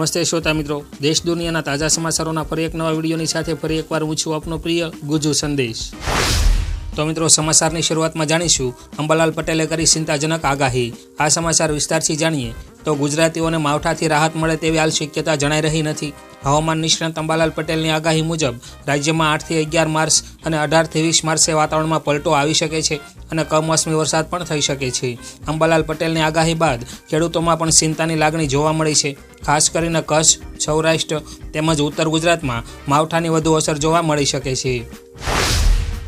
નમસ્તે શ્રોતા મિત્રો. દેશ દુનિયાના તાજા સમાચારોના ફરી એક નવા વિડીયોની સાથે ફરી એકવાર હું છું આપનો પ્રિય ગુજુ સંદેશ. તો મિત્રો, સમાચારની શરૂઆતમાં જાણીશું. અંબાલાલ પટેલે કરી ચિંતાજનક આગાહી. આ સમાચાર વિસ્તારથી જાણીએ તો ગુજરાતીઓને માવઠાથી રાહત મળે તેવી હાલ શક્યતા જણાઈ રહી નથી. હવામાન નિષ્ણાંત અંબાલાલ પટેલની આગાહી મુજબ, રાજ્યમાં આઠથી અગિયાર માર્ચ અને અઢારથી વીસ માર્ચે વાતાવરણમાં પલટો આવી શકે છે અને કમોસમી વરસાદ પણ થઈ શકે છે. અંબાલાલ પટેલની આગાહી બાદ ખેડૂતોમાં પણ ચિંતાની લાગણી જોવા મળી છે. ખાસ કરીને કચ્છ, સૌરાષ્ટ્ર તેમજ ઉત્તર ગુજરાતમાં માવઠાની વધુ અસર જોવા મળી શકે છે.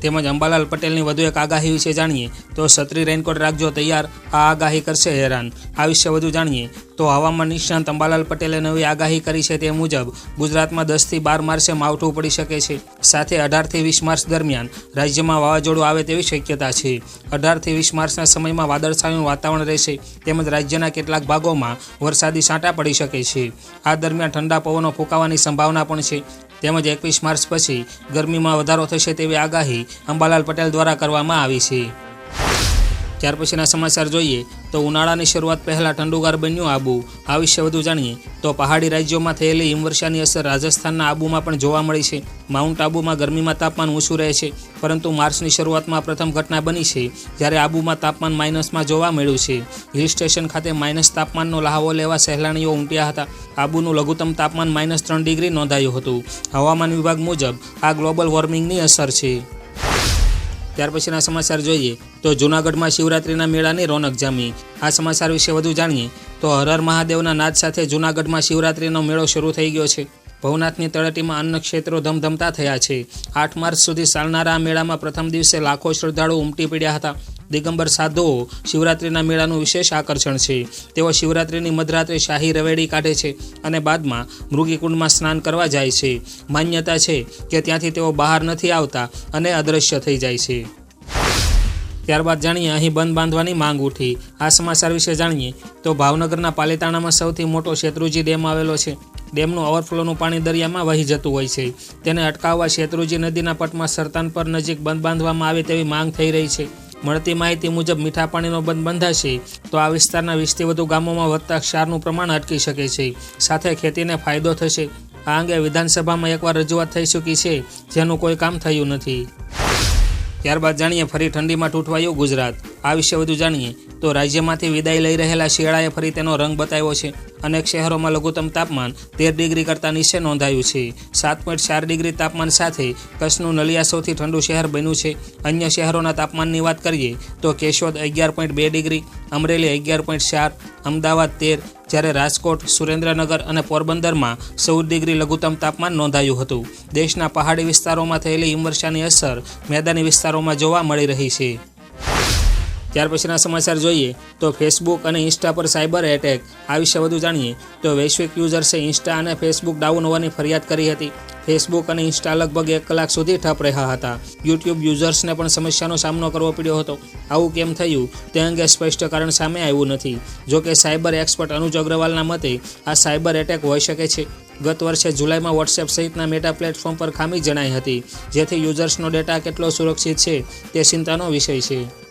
તેમજ અંબાલાલ પટેલની વધુ એક આગાહી વિશે જાણીએ તો છત્રી રેનકોટ રાખજો તૈયાર. આ આગાહી કરશે હેરાન. આ વિશે વધુ જાણીએ તો હવામાન નિષ્ણાંત અંબાલાલ પટેલે નવી આગાહી કરી છે તે મુજબ, ગુજરાતમાં દસથી બાર માર્ચે માવઠું પડી શકે છે. સાથે અઢારથી વીસ માર્ચ દરમિયાન રાજ્યમાં વાવાઝોડું આવે તેવી શક્યતા છે. અઢારથી વીસ માર્ચના સમયમાં વાદળછાયું વાતાવરણ રહેશે તેમજ રાજ્યના કેટલાક ભાગોમાં વરસાદી છાંટા પડી શકે છે. આ દરમિયાન ઠંડા પવનો ફૂંકાવાની સંભાવના પણ છે. તેમજ એકવીસ માર્ચ પછી ગરમીમાં વધારો થશે તેવી આગાહી અંબાલાલ પટેલ દ્વારા કરવામાં આવી છે. ત્યાર પછીના સમાચાર જોઈએ તો ઉનાળાની શરૂઆત પહેલાં ઠંડુગાર બન્યું આબુ. આ વિશે વધુ જાણીએ તો પહાડી રાજ્યોમાં થયેલી હિમવર્ષાની અસર રાજસ્થાનના આબુમાં પણ જોવા મળી છે. માઉન્ટ આબુમાં ગરમીમાં તાપમાન ઓછું રહે છે, પરંતુ માર્ચની શરૂઆતમાં પ્રથમ ઘટના બની છે, જ્યારે આબુમાં તાપમાન માઇનસમાં જોવા મળ્યું છે. હિલ સ્ટેશન ખાતે માઇનસ તાપમાનનો લહાવો લેવા સહેલાણીઓ ઉમટ્યા હતા. આબુનું લઘુત્તમ તાપમાન માઇનસ ત્રણ ડિગ્રી નોંધાયું હતું. હવામાન વિભાગ મુજબ આ ગ્લોબલ વોર્મિંગની અસર છે. ત્યાર પછીના સમાચાર જોઈએ તો જૂનાગઢમાં શિવરાત્રિના મેળાની રોનક જામી. આ સમાચાર વિશે વધુ જાણીએ તો હરહર મહાદેવના નાદ સાથે જૂનાગઢમાં શિવરાત્રિનો મેળો શરૂ થઈ ગયો છે. ભવનાથની તળેટીમાં અન્ન ક્ષેત્રો ધમધમતા થયા છે. આઠ માર્ચ સુધી ચાલનારા આ મેળામાં પ્રથમ દિવસે લાખો શ્રદ્ધાળુ ઉમટી પડ્યા હતા. દિગંબર સાધુઓ શિવરાત્રિના મેળાનું વિશેષ આકર્ષણ છે. તેઓ શિવરાત્રિની મધરાત્રે શાહી રવેડી કાઢે છે અને બાદમાં મૃગીકુંડમાં સ્નાન કરવા જાય છે. માન્યતા છે કે ત્યાંથી તેઓ બહાર નથી આવતા અને અદૃશ્ય થઈ જાય છે. ત્યારબાદ જાણીએ અહીં બંધ બાંધવાની માંગ ઉઠી. આ સમાચાર વિશે જાણીએ તો ભાવનગરના પાલીતાણામાં સૌથી મોટો શેત્રુજી ડેમ આવેલો છે. ડેમનું ઓવરફ્લોનું પાણી દરિયામાં વહી જતું હોય છે. તેને અટકાવવા શેત્રુજી નદીના પટમાં સરતાનપર નજીક બંધ બાંધવામાં આવે તેવી માંગ થઈ રહી છે. મળતી માહિતી મુજબ મીઠા પાણીનો બંધ બંધાશે. તો આ વિસ્તારના વીસથી વધુ ગામોમાં વધતા ક્ષારનું પ્રમાણ અટકી શકે છે. સાથે ખેતીને ફાયદો થશે. આ અંગે વિધાનસભામાં એકવાર રજૂઆત થઈ ચૂકી છે. જેનું કોઈ કામ થયું નથી. ત્યારબાદ જાણીએ, ફરી ઠંડીમાં તૂટવાયું ગુજરાત. આ વિશે વધુ જાણીએ તો રાજ્યમાંથી વિદાય લઈ રહેલા શિયાળાએ ફરી તેનો રંગ બતાવ્યો છે. અનેક શહેરોમાં લઘુત્તમ તાપમાન તેર ડિગ્રી કરતાં નીચે નોંધાયું છે. સાત પોઈન્ટ ચાર ડિગ્રી તાપમાન સાથે કચ્છનું નલિયા સૌથી ઠંડુ શહેર બન્યું છે. અન્ય શહેરોના તાપમાનની વાત કરીએ તો કેશોદ અગિયાર પોઈન્ટ બે ડિગ્રી, અમરેલી અગિયાર પોઈન્ટ ચાર, અમદાવાદ તેર, જ્યારે રાજકોટ, સુરેન્દ્રનગર અને પોરબંદરમાં ચૌદ ડિગ્રી લઘુત્તમ તાપમાન નોંધાયું હતું. દેશના પહાડી વિસ્તારોમાં થયેલી હિમવર્ષાની અસર મેદાની વિસ્તારોમાં જોવા મળી રહી છે. ત્યાર પછીના સમાચાર જોઈએ તો ફેસબુક અને ઇન્સ્ટા પર સાયબર એટેક આ વિશે વધુ જાણીએ તો વૈશ્વિક યુઝર્સે ઇન્સ્ટા અને ફેસબુક ડાઉન હોવાની ફરિયાદ કરી હતી. ફેસબુક અને ઇન્સ્ટા લગભગ એક કલાક સુધી ઠપ રહ્યા હતા. યુટ્યુબ યુઝર્સને પણ સમસ્યાનો સામનો કરવો પડ્યો હતો. આવું કેમ થયું? તે અંગે સ્પષ્ટ કારણ સામે આવ્યું નથી. જો કે સાયબર એક્સપર્ટ અનુજ અગ્રવાલના મતે આ સાયબર એટેક હોઈ શકે છે. ગત વર્ષે જુલાઈમાં વોટ્સએપ સહિતના મેટા પ્લેટફોર્મ પર ખામી જણાઈ હતી. જેથી યુઝર્સનો ડેટા કેટલો સુરક્ષિત છે તે ચિંતાનો વિષય છે.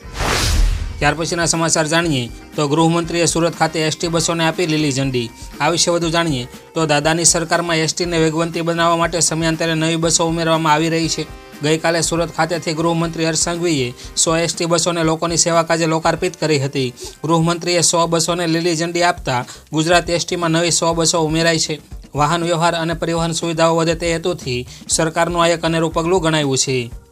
ત્યાર પછીના સમાચાર જાણીએ તો ગૃહમંત્રીએ સુરત ખાતે એસટી બસોને આપી લીલી ઝંડી. આ વિશે વધુ જાણીએ તો દાદાની સરકારમાં એસટીને વેગવંતી બનાવવા માટે સમયાંતરે નવી બસો ઉમેરવામાં આવી રહી છે. ગઈકાલે સુરત ખાતેથી ગૃહમંત્રી હર્ષ સંઘવીએ સો એસટી બસોને લોકોની સેવા કાજે લોકાર્પિત કરી હતી. ગૃહમંત્રીએ સો બસોને લીલી ઝંડી આપતા ગુજરાત એસટીમાં નવી સો બસો ઉમેરાઈ છે. વાહન વ્યવહાર અને પરિવહન સુવિધાઓ વધે તે હેતુથી સરકારનું આ એક અનેરું પગલું ગણાવ્યું છે.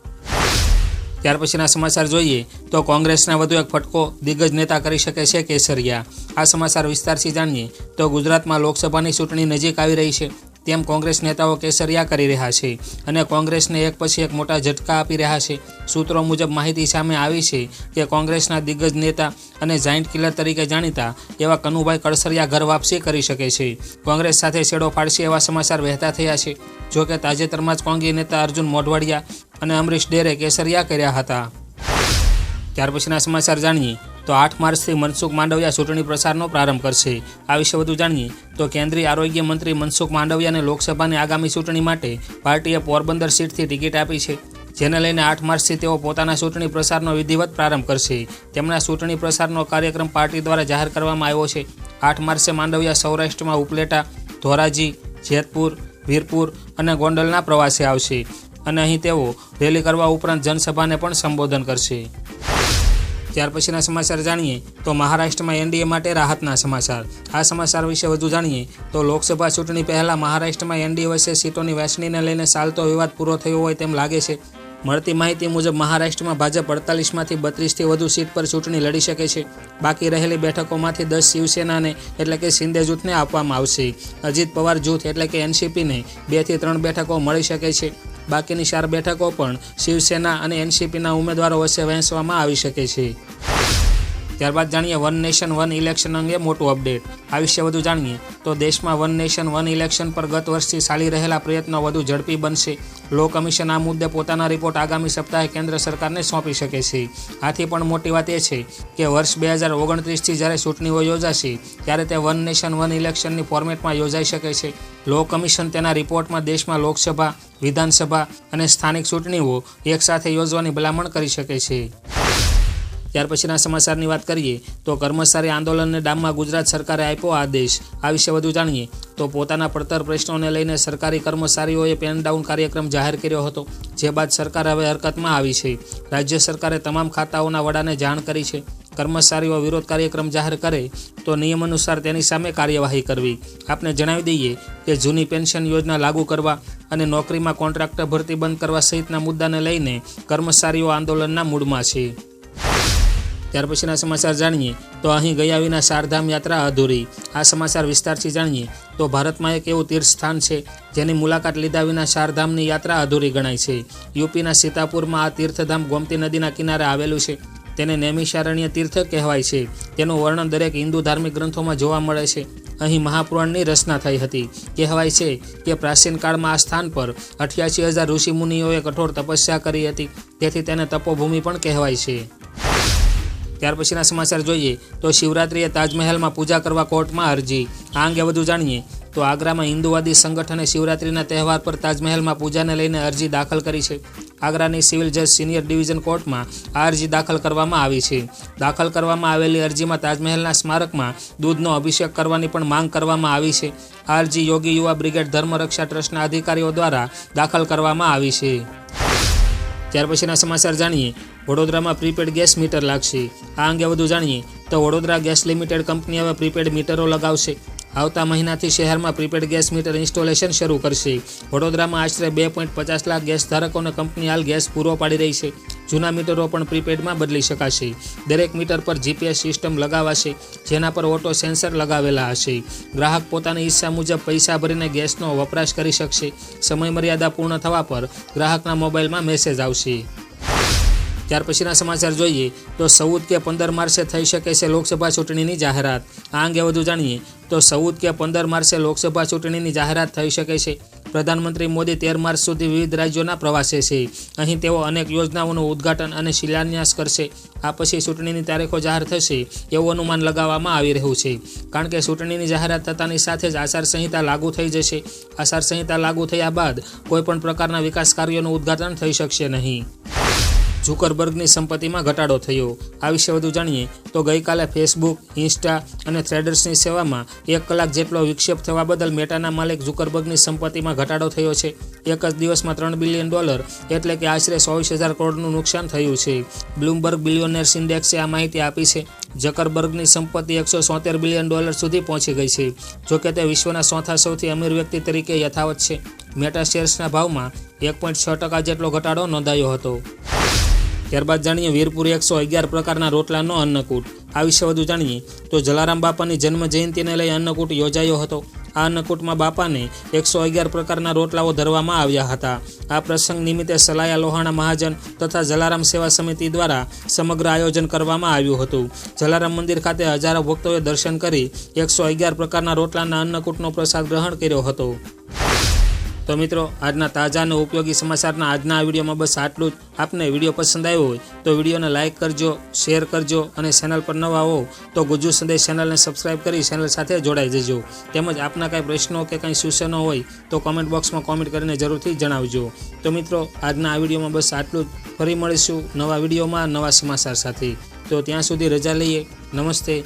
ત્યાર પછીના સમાચાર જોઈએ તો કોંગ્રેસના વધુ એક ફટકો દિગ્ગજ નેતા કરી શકે છે કેસરિયા. આ સમાચાર વિસ્તારથી જાણીએ તો ગુજરાતમાં લોકસભાની ચૂંટણી નજીક આવી રહી છે, તેમ કોંગ્રેસ નેતાઓ કેસરિયા કરી રહ્યા છે અને કોંગ્રેસને એક પછી એક મોટા ઝટકા આપી રહ્યા છે. સૂત્રો મુજબ માહિતી સામે આવી છે કે કોંગ્રેસના દિગ્ગજ નેતા અને જાઇન્ટ કિલર તરીકે જાણીતા એવા કનુભાઈ કળસરિયા ઘર વાપસી કરી શકે છે. કોંગ્રેસ સાથે છેડો ફાડશે એવા સમાચાર વહેતા થયા છે. જોકે તાજેતરમાં જ કોંગી નેતા અર્જુન મોઢવાડિયા અને અમરીશ ડેરે કેસરિયા કર્યા હતા. ત્યાર પછીના સમાચાર જાણીએ તો આઠ માર્ચથી મનસુખ માંડવિયા ચૂંટણી પ્રચારનો પ્રારંભ કરશે. આ વિશે વધુ જાણીએ તો કેન્દ્રીય આરોગ્ય મંત્રી મનસુખ માંડવિયાને લોકસભાની આગામી ચૂંટણી માટે પાર્ટીએ પોરબંદર સીટથી ટિકિટ આપી છે, જેને લઈને આઠ માર્ચથી તેઓ પોતાના ચૂંટણી પ્રસારનો વિધિવત પ્રારંભ કરશે. તેમના ચૂંટણી પ્રસારનો કાર્યક્રમ પાર્ટી દ્વારા જાહેર કરવામાં આવ્યો છે. આઠ માર્ચે માંડવિયા સૌરાષ્ટ્રમાં ઉપલેટા, ધોરાજી, જેતપુર, વીરપુર અને ગોંડલના પ્રવાસે આવશે. અને અહીં તેઓ રેલી કરવા ઉપરાંત જનસભાને પણ સંબોધન કરશે. ત્યાર પછીના સમાચાર જાણીએ તો મહારાષ્ટ્રમાં એનડીએ માટે રાહતના સમાચાર. આ સમાચાર વિશે વધુ જાણીએ તો લોકસભા ચૂંટણી પહેલાં મહારાષ્ટ્રમાં એનડીએ વચ્ચે સીટોની વહેંચણીને લઈને ચાલતો વિવાદ પૂરો થયો હોય તેમ લાગે છે. મળતી માહિતી મુજબ મહારાષ્ટ્રમાં ભાજપ અડતાલીસમાંથી બત્રીસથી વધુ સીટ પર ચૂંટણી લડી શકે છે. બાકી રહેલી બેઠકોમાંથી દસ શિવસેનાને એટલે કે શિંદે જૂથને આપવામાં આવશે. અજીત પવાર જૂથ એટલે કે એનસીપીને બેથી ત્રણ બેઠકો મળી શકે છે. બાકીની ચાર બેઠકો પણ શિવસેના અને એનસીપીના ઉમેદવારો વચ્ચે વહેંચવામાં આવી શકે છે. ત્યારબાદ જાણીએ વન નેશન, વન ઇલેક્શન અંગે મોટું અપડેટ. આ વિશે વધુ જાણીએ તો દેશમાં વન નેશન, વન ઇલેક્શન પર ગત વર્ષથી ચાલી રહેલા પ્રયત્નો વધુ ઝડપી બનશે. લો કમિશન આ મુદ્દે પોતાના રિપોર્ટ આગામી સપ્તાહે કેન્દ્ર સરકારને સોંપી શકે છે. આથી પણ મોટી વાત એ છે કે વર્ષ બે હજાર ઓગણત્રીસથી જ્યારે ચૂંટણીઓ યોજાશે, ત્યારે તે વન નેશન, વન ઇલેક્શનની ફોર્મેટમાં યોજાઈ શકે છે. લો કમિશન તેના રિપોર્ટમાં દેશમાં લોકસભા, વિધાનસભા અને સ્થાનિક ચૂંટણીઓ એકસાથે યોજવાની ભલામણ કરી શકે છે. ત્યાર પછીના સમાચારની વાત કરીએ, તો કર્મચારી આંદોલનને ડામમાં ગુજરાત સરકારે આપ્યો આદેશ. આ વિશે વધુ જાણીએ, તો પોતાના પડતર પ્રશ્નોને લઈને સરકારી કર્મચારીઓએ પેન ડાઉન કાર્યક્રમ જાહેર કર્યો હતો, જે બાદ સરકાર હવે હરકતમાં આવી છે. રાજ્ય સરકારે તમામ ખાતાઓના વડાને જાણ કરી છે. કર્મચારીઓ વિરોધ કાર્યક્રમ જાહેર કરે, તો નિયમ અનુસાર તેની સામે કાર્યવાહી કરવી. આપને જણાવી દઈએ કે જૂની પેન્શન યોજના લાગુ કરવા અને નોકરીમાં કોન્ટ્રાક્ટર ભરતી બંધ કરવા સહિતના મુદ્દાને લઈને કર્મચારીઓ આંદોલનના મૂડમાં છે. ત્યાર પછીના સમાચાર જાણીએ તો અહીં ગયા વિના ચારધામ યાત્રા અધૂરી. આ સમાચાર વિસ્તારથી જાણીએ તો ભારતમાં એક એવું તીર્થ સ્થાન છે, જેની મુલાકાત લીધા વિના ચારધામની યાત્રા અધૂરી ગણાય છે. યુપીના સીતાપુરમાં આ તીર્થધામ ગોમતી નદીના કિનારે આવેલું છે. તેને નૈમિષારણ્ય તીર્થ કહેવાય છે. તેનું વર્ણન દરેક હિન્દુ ધાર્મિક ગ્રંથોમાં જોવા મળે છે. અહીં મહાપુરાણની રચના થઈ હતી. કહેવાય છે કે પ્રાચીન કાળમાં આ સ્થાન પર અઠ્યાસી હજાર ઋષિમુનિઓએ કઠોર તપસ્યા કરી હતી. તેથી તેને તપોભૂમિ પણ કહેવાય છે. ત્યાર પછીના સમાચાર જોઈએ તો શિવરાત્રિએ તાજમહેલમાં પૂજા કરવા કોર્ટમાં અરજી. આ અંગે વધુ જાણીએ તો આગ્રામાં હિન્દુવાદી સંગઠને શિવરાત્રિના તહેવાર પર તાજમહેલમાં પૂજાને લઈને અરજી દાખલ કરી છે. આગ્રાની સિવિલ જજ સિનિયર ડિવિઝન કોર્ટમાં આ અરજી દાખલ કરવામાં આવી છે. દાખલ કરવામાં આવેલી અરજીમાં તાજમહેલના સ્મારકમાં દૂધનો અભિષેક કરવાની પણ માંગ કરવામાં આવી છે. આ અરજી યોગી યુવા બ્રિગેડ ધર્મરક્ષા ટ્રસ્ટના અધિકારીઓ દ્વારા દાખલ કરવામાં આવી છે. ત્યાર પછીના સમાચાર જાણીએ. વડોદરામાં પ્રીપેડ ગેસ મીટર લાગશે. આ અંગે વધુ જાણીએ તો વડોદરા ગેસ લિમિટેડ કંપની હવે પ્રીપેડ મીટરો લગાવશે. આવતા મહિનાથી શહેરમાં પ્રીપેડ ગેસ મીટર ઇન્સ્ટોલેશન શરૂ કરશે. વડોદરામાં આશરે બે પોઈન્ટ પચાસ લાખ ગેસ ધારકોને કંપની હાલ ગેસ પૂરો પાડી રહી છે. જૂના મીટરો પણ પ્રીપેડમાં બદલી શકાશે. દરેક મીટર પર જીપીએસ સિસ્ટમ લગાવાશે, જેના પર ઓટો સેન્સર લગાવેલા હશે. ગ્રાહક પોતાની ઈચ્છા મુજબ પૈસા ભરીને ગેસનો વપરાશ કરી શકશે. સમય મર્યાદા પૂર્ણ થવા પર ગ્રાહકના મોબાઈલમાં મેસેજ આવશે. ત્યાર પછીના સમાચાર જોઈએ તો સૌદ કે પંદર માર્ચે થઈ શકે છે લોકસભા ચૂંટણીની જાહેરાત. આ અંગે વધુ જાણીએ તો સૌદ કે પંદર માર્ચે લોકસભા ચૂંટણીની જાહેરાત થઈ શકે છે. પ્રધાનમંત્રી મોદી તેર માર્ચ સુધી વિવિધ રાજ્યોના પ્રવાસે છે. અહીં તેઓ અનેક યોજનાઓનું ઉદ્ઘાટન અને શિલાન્યાસ કરશે. આ પછી ચૂંટણીની તારીખો જાહેર થશે એવું અનુમાન લગાવવામાં આવી રહ્યું છે. કારણ કે ચૂંટણીની જાહેરાત થતાની સાથે જ આચારસંહિતા લાગુ થઈ જશે. આચારસંહિતા લાગુ થયા બાદ કોઈપણ પ્રકારના વિકાસ કાર્યોનું ઉદ્ઘાટન થઈ શકશે નહીં. ઝુકરબર્ગની સંપત્તિમાં ઘટાડો થયો. આ વિશે વધુ જાણીએ તો ગઈકાલે ફેસબુક, ઇન્સ્ટા અને થ્રેડર્સની સેવામાં એક કલાક જેટલો વિક્ષેપ થવા બદલ મેટાના માલિક ઝુકરબર્ગની સંપત્તિમાં ઘટાડો થયો છે. એક જ દિવસમાં ત્રણ બિલિયન ડોલર, એટલે કે આશરે ચોવીસ હજાર કરોડનું નુકસાન થયું છે. બ્લૂમબર્ગ બિલિયોનર્સ ઇન્ડેક્સે આ માહિતી આપી છે. જકરબર્ગની સંપત્તિ એકસો સોતેર બિલિયન ડોલર સુધી પહોંચી ગઈ છે જોકે તે વિશ્વના ચોથા સૌથી અમીર વ્યક્તિ તરીકે યથાવત છે. મેટા શેર્સના ભાવમાં એક પોઈન્ટ છ ટકા જેટલો ઘટાડો નોંધાયો હતો. ત્યારબાદ જાણીએ વીરપુર એકસો અગિયાર પ્રકારના રોટલાનો અન્નકૂટ. આ વિશે વધુ જાણીએ તો જલારામ બાપાની જન્મ જયંતિને લઈ અન્નકૂટ યોજાયો હતો. આ અન્નકૂટમાં બાપાને એકસો અગિયાર પ્રકારના રોટલાઓ ધરવામાં આવ્યા હતા. આ પ્રસંગ નિમિત્તે સલાયા લોહાણા મહાજન તથા જલારામ સેવા સમિતિ દ્વારા સમગ્ર આયોજન કરવામાં આવ્યું હતું. જલારામ મંદિર ખાતે હજારો ભક્તોએ દર્શન કરી એકસો અગિયાર પ્રકારના રોટલાના અન્નકૂટનો પ્રસાદ ગ્રહણ કર્યો હતો. તો મિત્રો, આજના તાજા અને ઉપયોગી સમાચારના આજના આ વિડીયોમાં બસ આટલું જ. આપને વીડિયો પસંદ આવ્યો હોય તો વિડીયોને લાઇક કરજો, શેર કરજો અને ચેનલ પર નવા હો તો ગુજુ સંદેશ ચેનલને સબસ્ક્રાઇબ કરી ચેનલ સાથે જોડાઈ જજો. તેમજ આપના કાંઈ પ્રશ્નો કે કંઈ સૂચનો હોય તો કોમેન્ટ બોક્સમાં કોમેન્ટ કરીને જરૂરથી જણાવજો. તો મિત્રો, આજના આ વિડીયોમાં બસ આટલું જ. ફરી મળીશું નવા વિડીયોમાં નવા સમાચાર સાથે. તો ત્યાં સુધી રજા લઈએ. નમસ્તે.